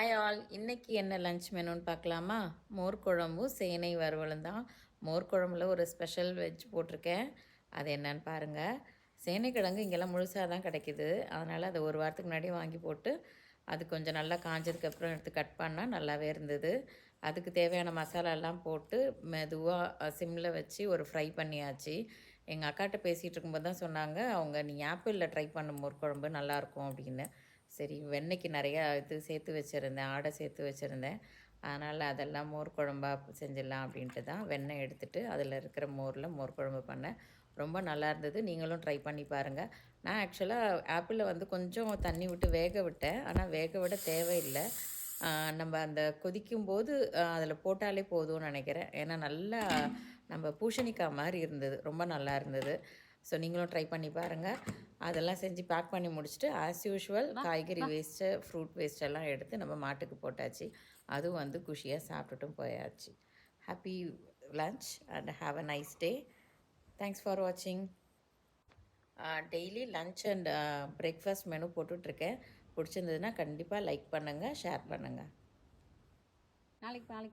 Hi all. இன்றைக்கி என்ன lunch மெனுன்னு பார்க்கலாமா? மோர் குழம்பும் சேனை வறுவலும் தான். மோர் குழம்புல ஒரு ஸ்பெஷல் வெஜ் போட்டிருக்கேன். அது என்னன்னு பாருங்கள் சேனைக்கிழங்கு இங்கெல்லாம் முழுசாக தான் கிடைக்கிது. அதனால் அதை ஒரு வாரத்துக்கு முன்னாடி வாங்கி போட்டு அது கொஞ்சம் நல்லா காஞ்சதுக்கப்புறம் எடுத்து கட் பண்ணால் நல்லாவே இருந்தது. அதுக்கு தேவையான மசாலாலாம் போட்டு மெதுவாக சிம்மில் வச்சு ஒரு ஃப்ரை பண்ணியாச்சு. எங்கள் அக்காட்ட பேசிகிட்டு இருக்கும்போது தான் சொன்னாங்க அவங்க நீ ஆப்பிளில் ட்ரை பண்ண மோர் குழம்பு நல்லாயிருக்கும் அப்படின்னு. சரி வெண்ணெய்க்கு நிறையா இது சேர்த்து வச்சுருந்தேன் ஆடை சேர்த்து வச்சுருந்தேன். அதனால் அதெல்லாம் மோர் குழம்பா செஞ்சிடலாம் அப்படின்ட்டு தான் வெண்ணெய் எடுத்துகிட்டு அதில் இருக்கிற மோரில் மோர் குழம்பு பண்ணேன். ரொம்ப நல்லா இருந்தது. நீங்களும் ட்ரை பண்ணி பாருங்கள் நான் ஆக்சுவலாக ஆப்பிளில் வந்து கொஞ்சம் தண்ணி விட்டு வேக விட்டேன். ஆனால் வேக விட தேவையில்லை. நம்ம அந்த கொதிக்கும்போது அதில் போட்டாலே போதும்னு நினைக்கிறேன். ஏன்னா நல்லா நம்ம பூஷணிக்காய் மாதிரி இருந்தது. ரொம்ப நல்லா இருந்தது. ஸோ நீங்களும் ட்ரை பண்ணி பாருங்கள் அதெல்லாம் செஞ்சு பேக் பண்ணி முடிச்சுட்டு ஆஸ் யூஷுவல் காய்கறி வேஸ்ட்டு ஃப்ரூட் வேஸ்ட் எல்லாம் எடுத்து நம்ம மாட்டுக்கு போட்டாச்சு. அதுவும் வந்து குஷியாக சாப்பிட்டுட்டும் போயாச்சு. Happy lunch and have a nice day thanks for வாட்சிங் daily lunch and breakfast menu போட்டுட்ருக்கேன். பிடிச்சிருந்ததுன்னா கண்டிப்பாக லைக் பண்ணுங்கள் ஷேர் பண்ணுங்கள் நாளைக்கு நாளைக்கு.